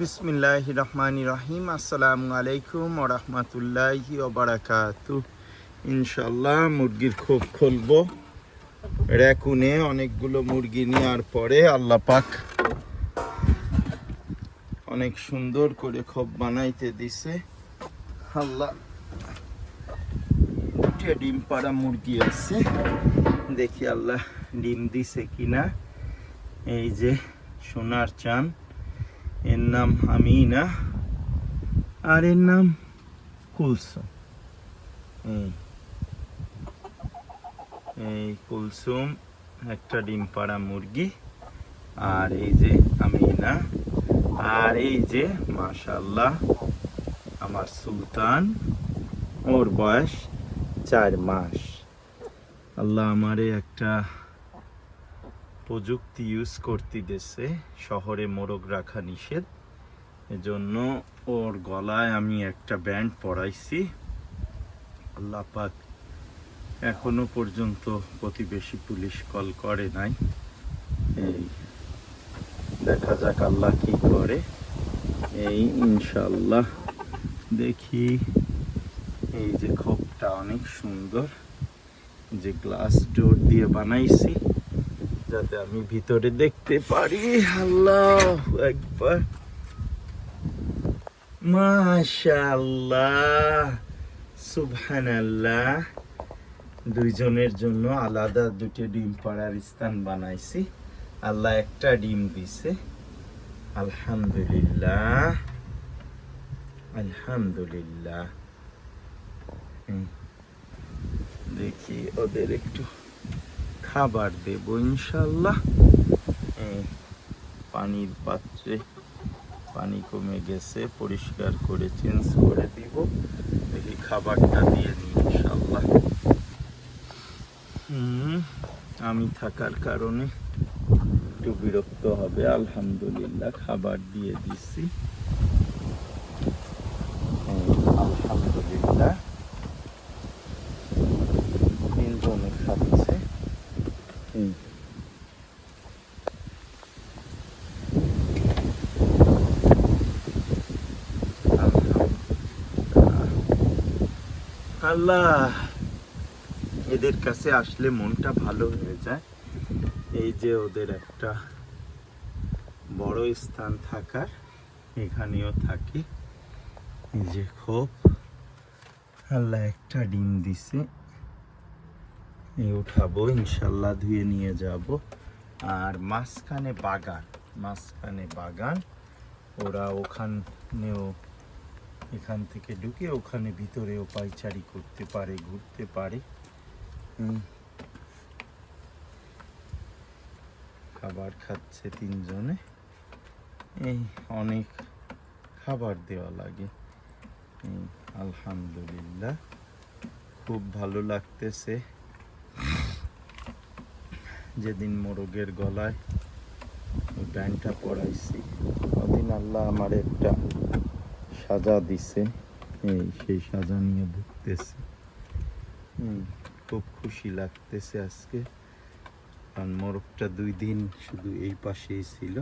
বিসমিল্লাহ রহমান রহিম। আসসালামু আলাইকুম ওরহমতুল্লাহি ওবরাকাতু ইনশাল্লাহ মুরগির খোপ খুলবো। র্যাকুনে অনেকগুলো মুরগি নেওয়ার পরে আল্লাহ পাক অনেক সুন্দর করে খোপ বানাইতে দিছে। আল্লাহ দুটো ডিম পাড়া মুরগি আছে। দেখি আল্লাহ ডিম দিছে কিনা। এই যে সোনার চান। এর নাম আমিনা আর এর নাম কুলসুম। এই এই কুলসুম একটা ডিম পাড়া মুরগি, আর এই যে আমিনা, আর এই যে মাশাল্লাহ আমার সুলতান, ওর বয়স চার মাস। আল্লাহ আমারে একটা প্রযুক্তি ইউজ করতে দেশে শহরে মোরগ রাখা নিষেধ। এজন্য ওর গলায় আমি একটা ব্যান্ড পরাইছি। আল্লাহ পাক এখনও পর্যন্ত প্রতিবেশী পুলিশ কল করে নাই। এই দেখা যাক আল্লাহ কি করে। এই ইনশাল্লাহ দেখি। এই যে খোপটা অনেক সুন্দর। যে গ্লাস ডোর দিয়ে বানাইছি। যাতে আমি ভিতরে দেখতে পারি। আল্লাহ একবার মাশাআল্লাহ। সুবহানাল্লাহ। দুইজনের জন্য আলাদা দুটি ডিম পাড়ার স্থান বানাইছি। আল্লাহ একটা ডিম দিছে। আলহামদুলিল্লাহ। আলহামদুলিল্লাহ। দেখি ওদের একটু খাবার দেব ইনশাল্লাহ পানির পাত্রে পানি কমে গেছে, পরিষ্কার করে চেঞ্জ করে দিব। দেখি খাবারটা দিয়ে নিই ইনশাল্লাহ আমি থাকার কারণে একটু বিরক্ত হবে। আলহামদুলিল্লাহ, খাবার দিয়ে দিছি এই, আলহামদুলিল্লাহ তিনজনে খাচ্ছে হুম। আল্লাহ এদের কাছে আসলে মনটা ভালো হয়ে যায়। এই যে ওদের একটা বড় স্থান থাকার, এখানেও থাকি। যে খোপ। আল্লাহ একটা ডিম দিছে। উঠাবো ইনশাল্লাহ ধুয়ে নিয়ে যাব। আর মাঝখানে বাগান মাঝখানে বাগান। ওরা ওখানেও এখান থেকে ঢুকে ওখানে ভিতরেও পাইচারি করতে পারে, ঘুরতে পারে। খাবার খাচ্ছে তিনজনে। এই অনেক খাবার দেওয়া লাগে। আলহামদুলিল্লাহ, খুব ভালো লাগতেছে। যেদিন মোরগের গলায় ব্যান্ডটা পরাইছি। ওদিন আল্লাহ আমার একটা সাজা দিছে। এই সেই সাজা নিয়ে ভুগতেছি। হুম, খুব খুশি লাগতেছে আজকে। কারণ মোরগটা দুই দিন শুধু এই পাশেই ছিল।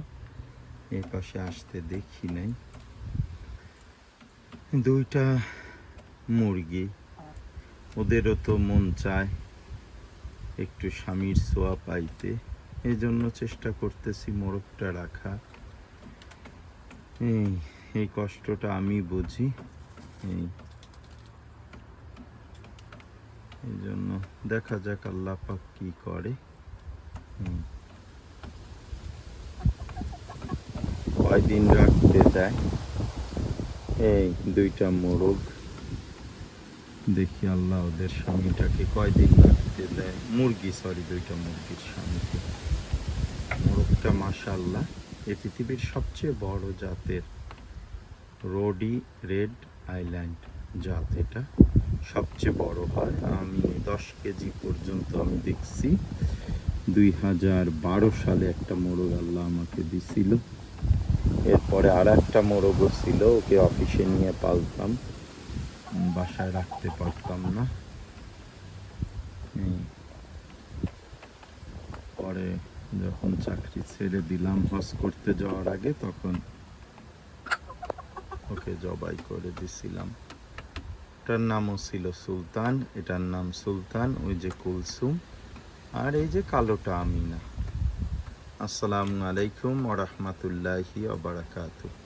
এই পাশে আসতে দেখি নাই। দুইটা মুরগি। ওদেরও তো মন চায় একটু স্বামীর ছোঁয়া পাইতে। এই জন্য চেষ্টা করতেছি মোরগটা রাখা। এই এই কষ্টটা আমি বুঝি। এই। জন্য দেখা যাক আল্লাহ পাক কি করে। কয়দিন রাখতে যায়? এই দুইটা মোরগ। দেখি আল্লাহ ওদের স্বামীটাকে কয়দিন রাখতে দেয়? মুরগি সরি দুইটা মুরগির স্বামীকে। মোরগটা মাসা আল্লাহ এ পৃথিবীর সবচেয়ে বড় জাতের রোডি রেড আইল্যান্ড, জাত এটা সবচেয়ে বড় হয়। আমি দশ কেজি পর্যন্ত আমি দেখছি। দুই হাজার বারো সালে একটা মোরগ আল্লাহ আমাকে দিছিল। এরপরে আর একটা মোরগও ছিল, ওকে অফিসে নিয়ে পালতাম। বাসায় রাখতে পারতাম না। পরে যখন চাকরি ছেড়ে দিলাম, হজ করতে যাওয়ার আগে তখন ওকে জবাই করে দিছিলাম। এটার নামও ছিল সুলতান, এটার নাম সুলতান, ওই যে কুলসুম, আর এই যে কালোটা আমিনা। আসসালামু আলাইকুম ওরহমতুল্লাহি ওবরাকাতুহ